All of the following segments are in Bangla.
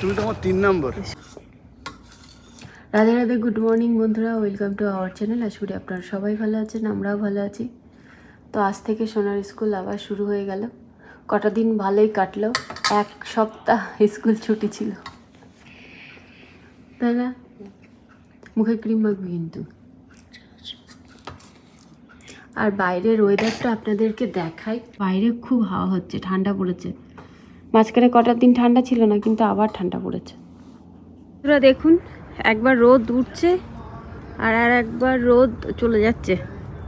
তুমি তো আমার তিন নম্বর। রাধে রাধে গুড মর্নিং বন্ধুরা ওয়েলকাম টু আওয়ার চ্যানেল আশা করি আপনারা সবাই ভালো আছেন, আমরাও ভালো আছি। তো আজ থেকে সোনার স্কুল আবার শুরু হয়ে গেল। কটা দিন ভালোই কাটলো, এক সপ্তাহ স্কুল ছুটি ছিল। তাই না? মুখে ক্রিম মাখবি কিন্তু। আর বাইরের ওয়েদারটা আপনাদেরকে দেখাই। বাইরে খুব হাওয়া হচ্ছে, ঠান্ডা পড়েছে। মাঝখানে কটার দিন ঠান্ডা ছিল না কিন্তু আবার ঠান্ডা পড়েছে। বন্ধুরা দেখুন একবার রোদ উঠছে আর আর একবার রোদ চলে যাচ্ছে।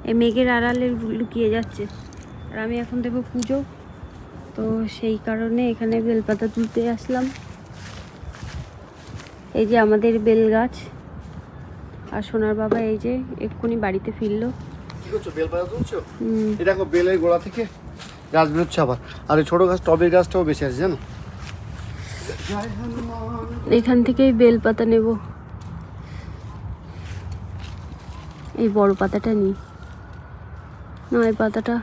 এই মেঘের আড়ালে লুকিয়ে যাচ্ছে। আর আমি এখন দেবো পুজো। তো সেই কারণে এখানে বেলপাতা তুলতে আসলাম। এই যে আমাদের বেল গাছ আর সোনার বাবা এই যে এক্ষুনি বাড়িতে ফিরলো। কি করছ? বেল তুলছো? হুম, দেখো বেলের গোড়া থেকে গাছ বেরোচ্ছে আবার। আর এই ছোট গাছ, টবের গাছটাও বেঁচে আছে, জানো? এখান থেকেই বেল পাতা নেব। এই বড় পাতাটা নিই না, এই পাতাটা,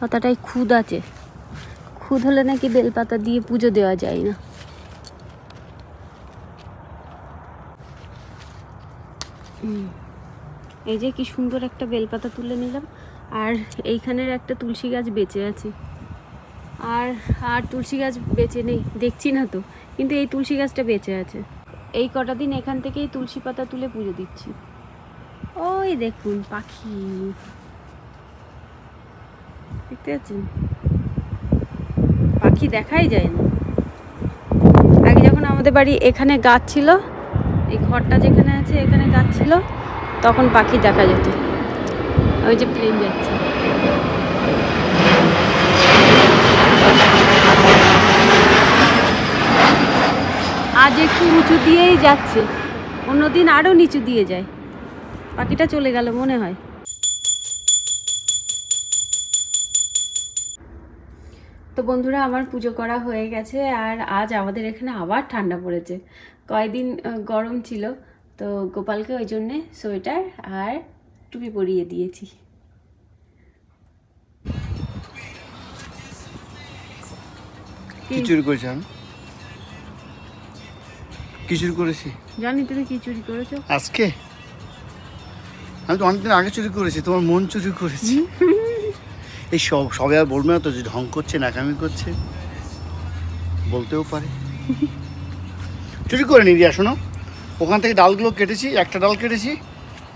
পাতাটায় খুদ আছে। খুদ হলে নাকি বেল পাতা দিয়ে পুজো দেওয়া যায় না। এই যে কি সুন্দর একটা বেলপাতা তুলে নিলাম। আর এইখানের একটা তুলসী গাছ বেঁচে আছে। আর আর তুলসী গাছ বেঁচে নেই, দেখছি না তো, কিন্তু এই তুলসী গাছটা বেঁচে আছে। এই কটা দিন এখান থেকেই তুলসী পাতা তুলে পুজো দিচ্ছি। ওই দেখুন পাখি। দেখতে পাচ্ছেন? পাখি দেখাই যায় না। আগে যখন আমাদের বাড়ি এখানে গাছ ছিল, এই ঘরটা যেখানে আছে, এখানে গাছ ছিল, তখন পাখি দেখা যেত। ওই যে প্লেন যাচ্ছে। আজ একটু উঁচু দিয়েই যাচ্ছে, অন্যদিন আরও নিচু দিয়ে যায়। পাখিটা চলে গেল মনে হয়। তো বন্ধুরা, আমার পুজো করা হয়ে গেছে আর আজ আমাদের এখানে আবার ঠান্ডা পড়েছে। কয়দিন গরম ছিল, তো গোপালকে ওই জন্যে সোয়েটার আর টুপি পরিয়ে দিয়েছি। কি? চুরি করেছি আমি? কি চুরি করেছি? জানি তুমি কি চুরি করেছ? আজকে? আমি তো অনেকদিন আগে চুরি করেছি তোমার মন চুরি করেছি। এই সব সবাই আর বলবে না তো যে ঢং করছে নাকামি করছে। বলতেও পারে। চুরি করে নি রিয়া শোনো। ওখান থেকে ডালগুলো কেটেছি একটা ডাল কেটেছি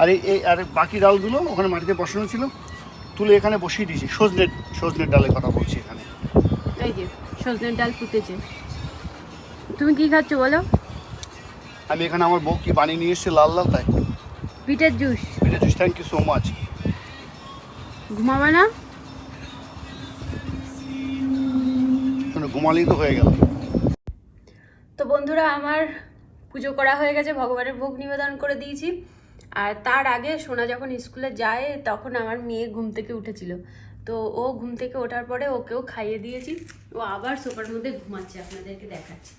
আর এই আর বাকি ডালগুলো ওখানে মাটিতে বসানো ছিল। তুলে এখানে বসিয়ে দিয়েছি। সজনের সজনের ডালের কথা বলছি এখানে। এই যে সজনের ডাল ফুটেছে। তুমি কি খাচ্ছ বলো? আমি এখানে আমার বউ কি বানিয়ে নিয়ে এসেছে লাল লাল তাই। পিঠের জুস। এটা juice thank you so much ঘুমাবে না? ঘুমালেই তো হয়ে গেল। তো বন্ধুরা আমার পুজো করা হয়ে গেছে। ভগবানের ভোগ নিবেদন করে দিয়েছি। আর তার আগে সোনা যখন স্কুলে যায়, তখন আমার মেয়ে ঘুম থেকে উঠেছিল। তো ও ঘুম থেকে ওঠার পরে ওকেও খাইয়ে দিয়েছি। ও আবার সোফার মধ্যে ঘুমাচ্ছে, আপনাদেরকে দেখাচ্ছি।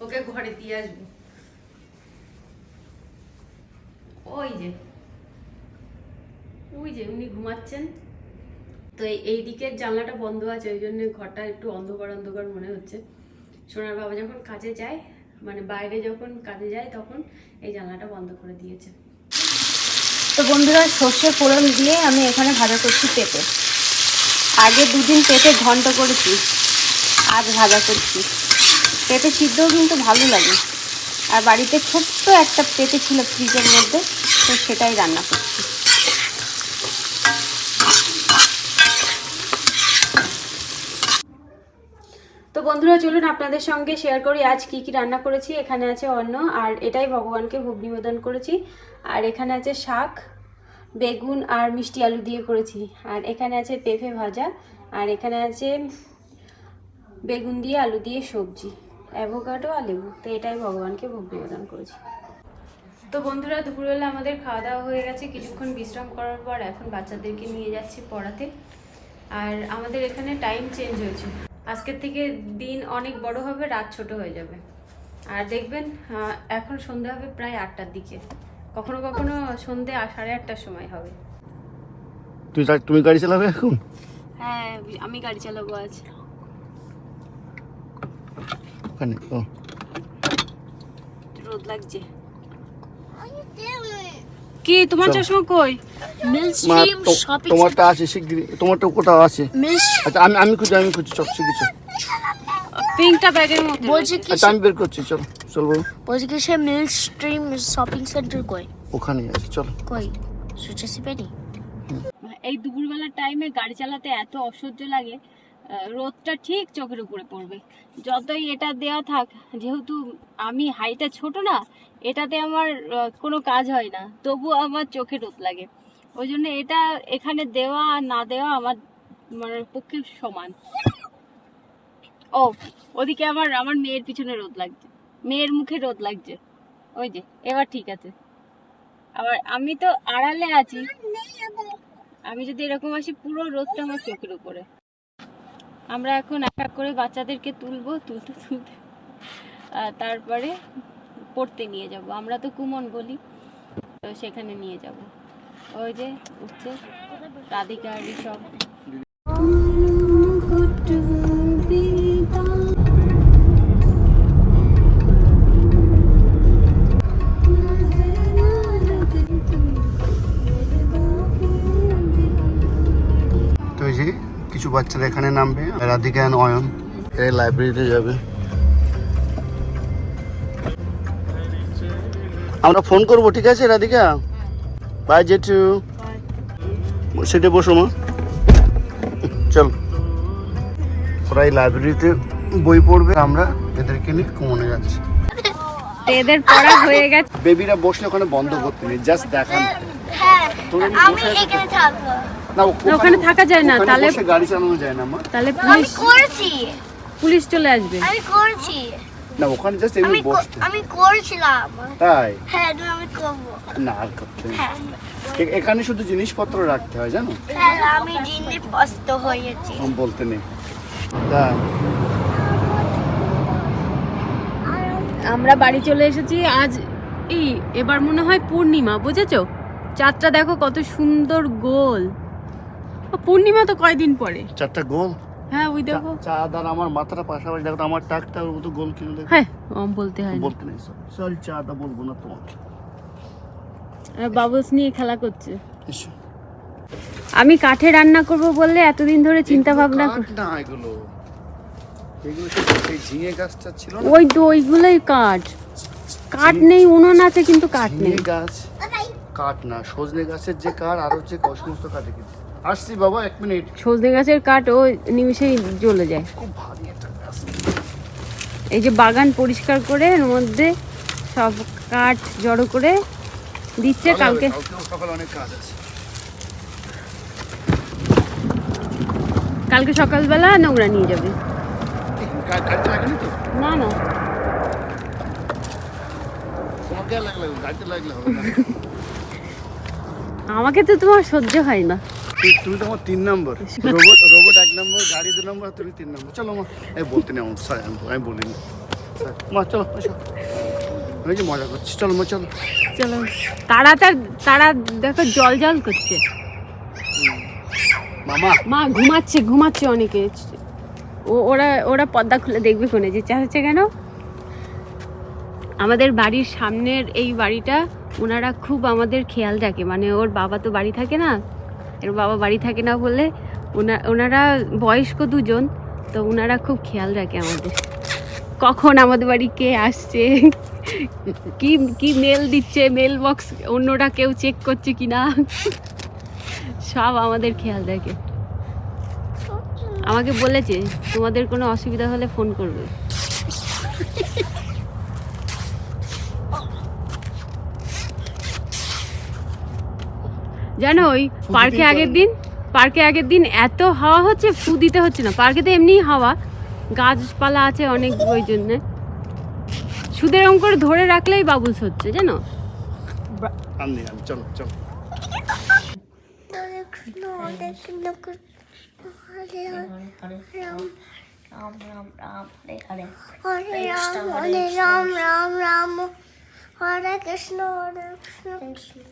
ওকে ঘরে দিয়ে আসব। ওই যে ওই যে উনি ঘুমাচ্ছেন। তো এই- দিকের জানলাটা বন্ধ আছে, ওই জন্য ঘরটা একটু অন্ধকার অন্ধকার মনে হচ্ছে। সোনার বাবা যখন কাজে যায় মানে বাইরে যখন কাজে যায় তখন এই জানলাটা বন্ধ করে দিয়েছে। তো বন্ধুরা, সর্ষে ফোড়ন দিয়ে আমি এখানে ভাজা করছি পেঁপে। আগে দুদিন পেঁপে ঘন্ট করেছি, আজ ভাজা করছি। পেঁপে সিদ্ধও কিন্তু ভালো লাগে। আর বাড়িতে ছোট্ট একটা পেঁপে ছিল ফ্রিজের মধ্যে, তো সেটাই রান্না করছি। বন্ধুরা, চলুন আপনাদের সঙ্গে শেয়ার করি আজ কি কি রান্না করেছি। এখানে আছে অন্ন, আর এটাই ভগবানকে ভোগ নিবেদন করেছি। আর এখানে আছে শাক, বেগুন আর মিষ্টি আলু দিয়ে করেছি। আর এখানে আছে পেঁপে ভাজা, আর এখানে আছে বেগুন দিয়ে আলু দিয়ে সবজি, অ্যাভোকাডো আর লেবু। তো এটাই ভগবানকে ভোগ নিবেদন করেছি। তো বন্ধুরা, দুপুরবেলা আমাদের খাওয়া দাওয়া হয়ে গেছে। কিছুক্ষণ বিশ্রাম করার পর এখন বাচ্চাদেরকে নিয়ে যাচ্ছি পড়াতে। আর আমাদের এখানে টাইম চেঞ্জ হয়েছে। আজকের থেকে দিন অনেক বড় হবে রাত ছোট হয়ে যাবে। আর দেখবেন এখন সন্ধে হবে প্রায় আটটার দিকে। কখনো কখনো সন্ধে সাড়ে আটটার সময় হবে। তুই তুমি গাড়ি চালাবে এখন? হ্যাঁ আমি গাড়ি চালাবো আজ। ওখানে ও। রোদ লাগছে। কি তোমার চশমা কই? মা তোমারটা আছে শিগগিরি তোমারটা কোথাও আছে? আচ্ছা আমি আমি খুঁজি আমি খুঁজি চল শিখেছি পিঙ্কটা ব্যাগের মধ্যে বলছে কি আচ্ছা আমি বের করছি চলো চলবো বলছে কি সে মিলস্ট্রিম শপিং সেন্টার কই? ওখানেই আছে চলো। কই? সুচেসি পেনি এই দুপুরবেলার টাইমে গাড়ি চালাতে এত অসহ্য লাগে রোদটা ঠিক চোখের উপরে পড়বে। যতই এটা দেওয়া থাক, যেহেতু আমি হাইটা ছোট না, এটাতে আমার কোনো কাজ হয় না। তবু আমার চোখে রোদ লাগে। ওই জন্য এটা এখানে দেওয়া না দেওয়া আমার মানে পক্ষে সমান। ও, ওদিকে আমার আমার মেয়ের পিছনে রোদ লাগছে। মেয়ের মুখে রোদ লাগছে। ওই যে, এবার ঠিক আছে। আবার আমি তো আড়ালে আছি। আমি যদি এরকম আসি, পুরো রোদটা আমার চোখের উপরে। আমরা এখন এক এক করে বাচ্চাদেরকে তুলবো, তুলতে তুলতে। তারপরে পড়তে নিয়ে যাব। আমরা তো কুমন বলি, তো সেখানে নিয়ে যাব। ওই যে উঠছে রাধিকা সব বাচ্চারা এখানে নামবে। রাধিকা অ্যান্ড অয়ন। এই লাইব্রেরিতে যাবে। আমরা ফোন করব ঠিক আছে রাধিকা? বাই জেঠু। সেটে বসো মা। চল। ওরা এই লাইব্রেরিতে বই পড়বে আমরা এদেরকে নিয়ে কমনে যাচ্ছি। এদের পড়া হয়ে গেছে। বেবিরা বসলে ওখানে বন্ধ করতে নেই জাস্ট দেখান। হ্যাঁ এমনি আমি? এখানে থাকব। ওখানে থাকা যায় না, তাহলে- গাড়ি চালানো যায় না মা। তাহলে পুলিশ করেছি। পুলিশ চলে আসবে। আমি করেছি। না ওখানে জাস্ট এমনি বসতে। আমি করেছিলাম। তাই? হ্যাঁ আমি করব। না আর করতে। হ্যাঁ এখানে শুধু জিনিসপত্র রাখতে হয় জানো? হ্যাঁ আমি জিনিস পস্ত হয়েছি। আমি বলতে নেই। তা আমরা বাড়ি চলে এসেছি আজ এই এবার মনে হয় পূর্ণিমা বুঝেছ? চাঁদটা দেখো কত সুন্দর গোল। পূর্ণিমা তো কয়দিন পরে? চারটা গোল। হ্যাঁ ওই দেখো। চাঁদ আর আমার মাথাটা পাশাপাশি দেখো তো আমার টাকটা ওর মতো গোল কিনে দেখো হ্যাঁ ওম বলতে হয় বলতে নেই সরি চাঁদা বলব না তোমাকে। বাবুস নিয়ে খেলা করছে। আমি কাঠে রান্না করব বললে এতদিন ধরে চিন্তা ভাবনা কর- না এগুলো। এগুলো সেই- ঝিঙে গাছটা ছিল না? ওই তো ওইগুলোই কাঠ। কাঠ নেই উনুন আছে কিন্তু কাঠ নেই। গাছ। কাঠ না সজনে গাছের যে কাঠ আর হচ্ছে ক- সমস্ত কাঠে কিন্তু। আসছি বাবা এক মিনিট। সজনে গাছের কাঠ ও নিমিষেই জ্বলে যায়। খুব ভারী একটা গাছ। এই যে বাগান পরিষ্কার করে এর মধ্যে সব কাঠ জড়ো করে দিচ্ছে কালকে কালকে। সকালবেলা নোংরা নিয়ে যাবে। না না। আমাকে তো তোমার সহ্য হয় না। তুমি- তুমি তো আমার তিন নম্বর। রোবট রোবট এক নম্বর গাড়ি দু নম্বর তুমি তিন নম্বর। চলো মা এই বলতে নেই আমার sorry, আমি আমি বলিনি। Sorry. মা চলো আমি যে মজা করছি। চলো মা চলো। চলো। তারা তার তারা দেখো জল জল করছে। মামা। মা ঘুমাচ্ছে ঘুমাচ্ছে অনেকে। ও ওরা ওরা পর্দা খুলে দেখবে কোনে যে চাচ্ছে কেন? আমাদের বাড়ির সামনের এই বাড়িটা ওনারা খুব আমাদের খেয়াল রাখে। মানে ওর বাবা তো বাড়ি থাকে না এর বাবা বাড়ি থাকে না বলে ওনা- ওনারা বয়স্ক দুজন, তো ওনারা খুব খেয়াল রাখে আমাদের। কখন আমাদের বাড়ি কে আসছে? কি কি মেল দিচ্ছে? মেল বক্স অন্যরা কেউ চেক করছে কি না সব আমাদের খেয়াল রাখে। আমাকে বলেছে, তোমাদের কোনো অসুবিধা হলে ফোন করবে। জানো ওই পার্কে আগের দিন পার্কে আগের দিন এত হাওয়া হচ্ছে ফু দিতে হচ্ছে না। পার্কে তো এমনিই হাওয়া। গাছপালা আছে অনেক ওই জন্যে। সুদের এরকম করে ধরে রাখলেই বাবুলস হচ্ছে জানো? আমি আমি চলো চলো। কৃষ্ণ কৃষ্ণ হরে রাম রাম রাম রাম হরে হরে। হরে রাম হরে রাম রাম রাম। হরে কৃষ্ণ হরে কৃষ্ণ।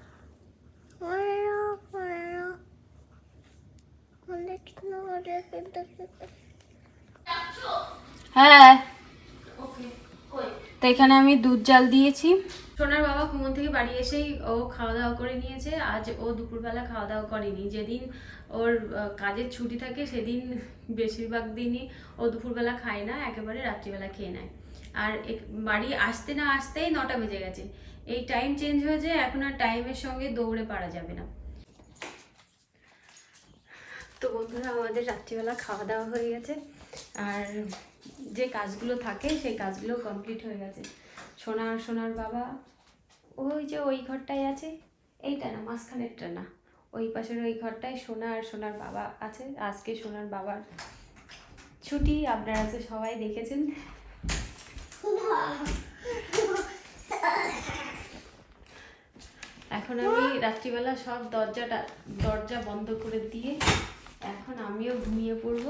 হ্যাঁ। তো এখানে আমি দুধ জাল দিয়েছি। সোনার বাবা ঘুমন থেকে বাড়ি এসেই ও খাওয়া দাওয়া করে নিয়েছে। আজ ও দুপুরবেলা খাওয়া দাওয়া করেনি। যেদিন ওর কাজের ছুটি থাকে সেদিন বেশিরভাগ দিনই ও দুপুরবেলা খায় না একেবারে রাত্রিবেলা খেয়ে নেয়। আর বাড়ি আসতে না আসতেই নটা বেজে গেছে। এই টাইম চেঞ্জ হয়েছে এখন আর টাইমের সঙ্গে দৌড়ে পারা যাবে না। তো বন্ধুরা, আমাদের রাত্রিবেলা খাওয়া দাওয়া হয়ে গেছে। আর যে কাজগুলো থাকে, সেই কাজগুলো কমপ্লিট হয়ে গেছে। সোনার সোনার বাবা, ওই যে ওই ঘরটায় আছে, এইটা না, মাঝখানেরটা না। ওই পাশের ওই ঘরটায় সোনা আর সোনার বাবা আছে। আজকে সোনার বাবার ছুটি, আপনারা তো সবাই দেখেছেন। এখন আমি রাত্রিবেলা সব দরজাটা, দরজা বন্ধ করে দিয়ে এখন আমিও ঘুমিয়ে পড়ব।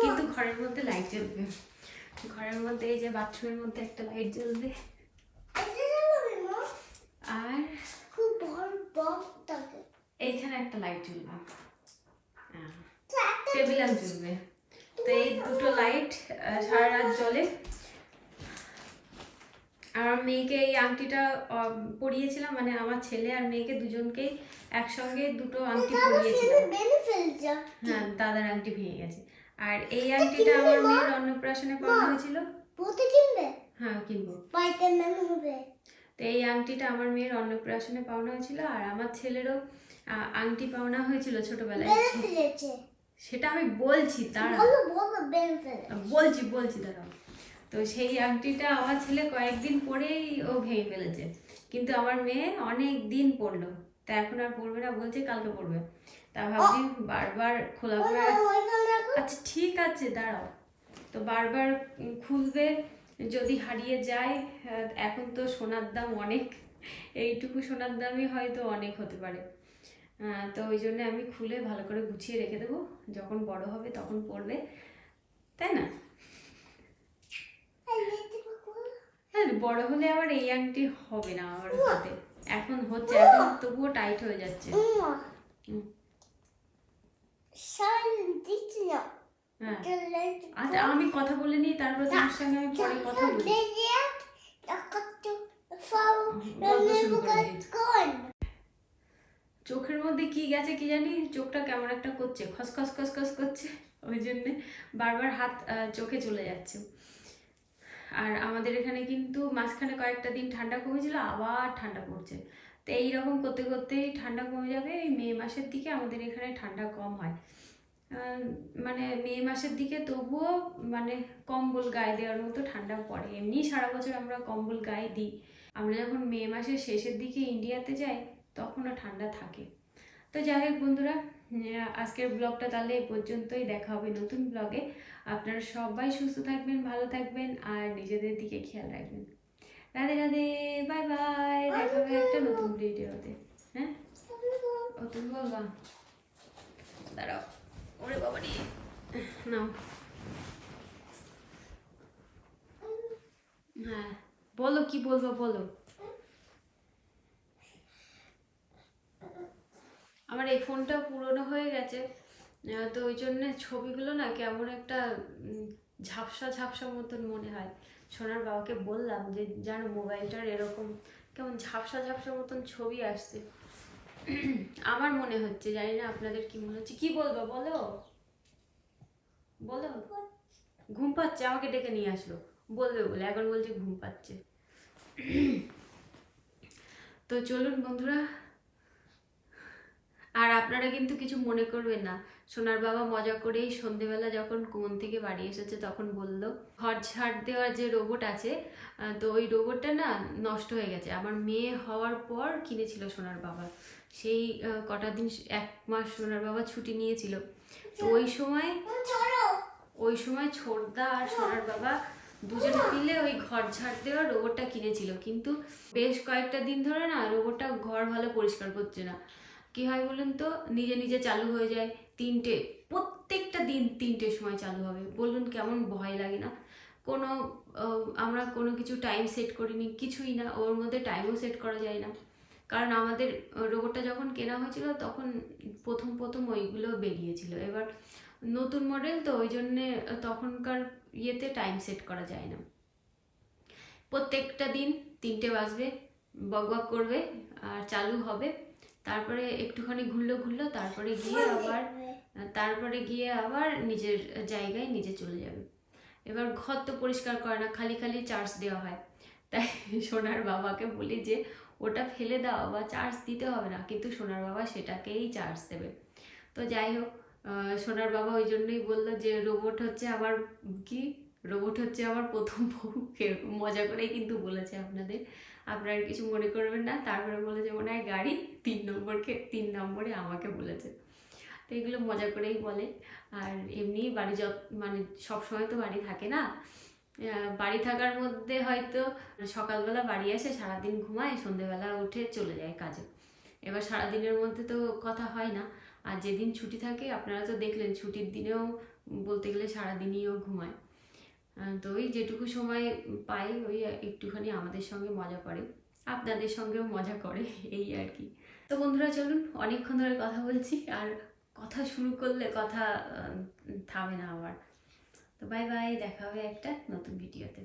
কিন্তু ঘরের মধ্যে লাইট জ্বলবে। ঘরের মধ্যে এই যে বাথরুমের মধ্যে একটা লাইট জ্বলবে। আর এইখানে একটা লাইট জ্বলবে। টেবিল ল্যাম্প জ্বলবে। তো এই দুটো লাইট সারা রাত জ্বলে। আর আমার মেয়েকে এই আংটিটা পরিয়েছিলাম মানে আমার ছেলে আর মেয়েকে দুজনকেই একসঙ্গে দুটো আংটি পরিয়েছিলাম। হ্যাঁ দাদার আংটি ভেঙে গেছে। আর এই আংটিটা আমার মেয়ের অন্নপ্রাশনে পাওয়া হয়েছিল। কিনবে? হ্যাঁ কিনবো। হবে। তো এই আংটিটা আমার মেয়ের অন্নপ্রাশনে পাওনা হয়েছিল আর আমার ছেলেরও আংটি পাওনা হয়েছিল ছোটবেলায়। সেটা আমি বলছি ফেলে বলছি বলছি দাঁড়াও। তো সেই আংটিটা আমার ছেলে কয়েকদিন পরেই ও ভেঙে ফেলেছে। কিন্তু আমার মেয়ে অনেক দিন পরলো। তা এখন আর পরবে না বলছে কালকে পরবে। তা ভাবছি বারবার খোলা করে আচ্ছা ঠিক আছে দাঁড়াও। তো বারবার খুলবে যদি হারিয়ে যায় এখন তো সোনার দাম অনেক। এইটুকু সোনার দামই হয়তো অনেক হতে পারে। তো ওই জন্য আমি খুলে ভালো করে গুছিয়ে রেখে দেবো। যখন বড় হবে তখন পড়বে তাই না হ্যাঁ বড় হলে আবার এই আংটি হবে না আমার হাতে। এখন হচ্ছে এখন তবুও টাইট হয়ে যাচ্ছে। হ্যাঁ। আচ্ছা আমি কথা বলে নিই তারপর তোমার সঙ্গে আমি পরে কথা বলি। চোখের মধ্যে কি গেছে কি জানি চোখটা কেমন একটা করছে খসখস খসখস করছে। ওই জন্যে বারবার হাত চোখে চলে যাচ্ছে। আর আমাদের এখানে কিন্তু মাঝখানে কয়েকটা দিন ঠান্ডা কমেছিল, আবার ঠান্ডা পড়ছে। তো এইরকম করতে করতেই ঠান্ডা কমে যাবে, এই মে মাসের দিকে আমাদের এখানে ঠান্ডা কম হয়। মানে মে মাসের দিকে তবুও মানে কম্বল গায়ে দেওয়ার মতো ঠান্ডা পড়ে। এমনি সারা বছর আমরা কম্বল গায়ে দিই। আমরা যখন মে মাসের শেষের দিকে ইন্ডিয়াতে যাই তখনও ঠান্ডা থাকে। তো যাই হোক বন্ধুরা আজকের ব্লগটা তাহলে এই পর্যন্তই। দেখা হবে নতুন ব্লগে আপনারা সবাই সুস্থ থাকবেন ভালো থাকবেন আর নিজেদের দিকে খেয়াল রাখবেন। রাধে রাধে বাই বাই দেখা হবে একটা নতুন ভিডিওতে হ্যাঁ? ও তুমি বলবা? দাঁড়াও। ওরে বাবা রে। নাও। হ্যাঁ। বলো কি বলব বলো। আমার এই ফোনটা পুরনো হয়ে গেছে। তো ওই জন্য ছবিগুলো না কেমন একটা ঝাপসা ঝাপসা মতন মনে হয়। সোনার বাবাকে বললাম যে, জানো, মোবাইলটার এরকম কেমন ঝাপসা ঝাপসা মতন ছবি আসছে। আমার মনে হচ্ছে, জানি না আপনাদের কি মনে হচ্ছে। কি বলব, বলো? বলো? ঘুম পাচ্ছে, আমাকে ডেকে নিয়ে আসলো। বলবে বলে, এখন বলছে ঘুম পাচ্ছে। তো চলুন বন্ধুরা আর আপনারা কিন্তু কিছু মনে করবেন না। সোনার বাবা মজা করেই সন্ধেবেলা যখন কোন থেকে বাড়ি এসেছে তখন বলল, ঘর ঝাড় দেওয়ার যে রোবট আছে তো ওই রোবটটা না নষ্ট হয়ে গেছে। আমার মেয়ে হওয়ার পর কিনেছিল সোনার বাবা। সেই কটা দিন এক মাস সোনার বাবা ছুটি নিয়েছিল। তো ওই সময় ওই সময় ছোটদা আর সোনার বাবা দুজনে মিলে ওই ঘর ঝাড় দেওয়া রোবটটা কিনেছিল। কিন্তু বেশ কয়েকটা দিন ধরে না রোবটটা ঘর ভালো পরিষ্কার করছে না। কি হয় বলুন তো? নিজে নিজে চালু হয়ে যায়। তিনটে, প্রত্যেকটা দিন তিনটের সময় চালু হবে। বলুন কেমন ভয় লাগে না? কোনো আমরা কোনো কিছু টাইম সেট করিনি, কিছুই না। ওর মধ্যে টাইমও সেট করা যায় না। কারণ আমাদের রোবটটা যখন কেনা হয়েছিল, তখন প্রথম প্রথম ওইগুলো বেরিয়েছিল। এবার নতুন মডেল তো ওই জন্যে তখনকার ইয়েতে টাইম সেট করা যায় না। প্রত্যেকটা দিন তিনটে বাজবে বকবক করবে, আর চালু হবে। তারপরে একটুখানি ঘুরলো ঘুরলো তারপরে গিয়ে আবার তারপরে গিয়ে আবার নিজের জায়গায় নিজে চলে যাবে। এবার ঘর তো পরিষ্কার করে না খালি খালি চার্জ দেওয়া হয়। তাই সোনার বাবাকে বলি যে ওটা ফেলে দাও বা চার্জ দিতে হবে না। কিন্তু সোনার বাবা সেটাকেই চার্জ দেবে। তো যাই হোক সোনার বাবা ওই জন্যই বলল যে রোবট হচ্ছে আমার কি? রোবট হচ্ছে আমার প্রথম বউ। মজা করেই কিন্তু বলেছে আপনাদের। আপনারা কিছু মনে করবেন না। তারপরে বলেছে মনে হয় গাড়ি তিন নম্বরকে তিন নম্বরে আমাকে বলেছে। তো এগুলো মজা করেই বলে। আর এমনি বাড়ি যত মানে সব সময় তো বাড়ি থাকে না। বাড়ি থাকার মধ্যে হয়তো সকালবেলা বাড়ি আসে সারাদিন ঘুমায় সন্ধেবেলা উঠে চলে যায় কাজে। এবার সারাদিনের মধ্যে তো কথা হয় না। আর যেদিন ছুটি থাকে আপনারা তো দেখলেন ছুটির দিনেও বলতে গেলে সারাদিনইও ঘুমায়। আহ, তো ওই যেটুকু সময় পাই, ওই একটুখানি আমাদের সঙ্গে মজা করে, আপনাদের সঙ্গেও মজা করে, এই আর কি। তো বন্ধুরা, চলুন, অনেকক্ষণ ধরে কথা বলছি, আর কথা শুরু করলে কথা থামে না আমার তো বাই বাই দেখা হবে একটা নতুন ভিডিওতে